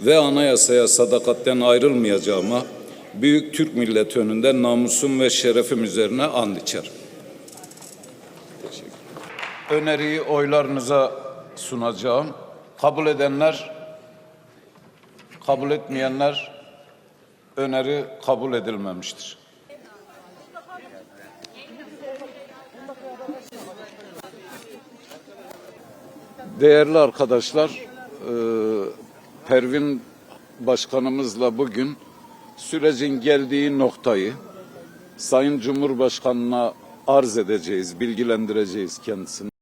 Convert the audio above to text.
ve anayasaya sadakatten ayrılmayacağıma, büyük Türk milleti önünde namusum ve şerefim üzerine and içerim. Öneriyi oylarınıza sunacağım. Kabul edenler, kabul etmeyenler öneri kabul edilmemiştir. Değerli arkadaşlar, e, Pervin Başkanımızla bugün sürecin geldiği noktayı Sayın Cumhurbaşkanı'na arz edeceğiz, bilgilendireceğiz kendisini.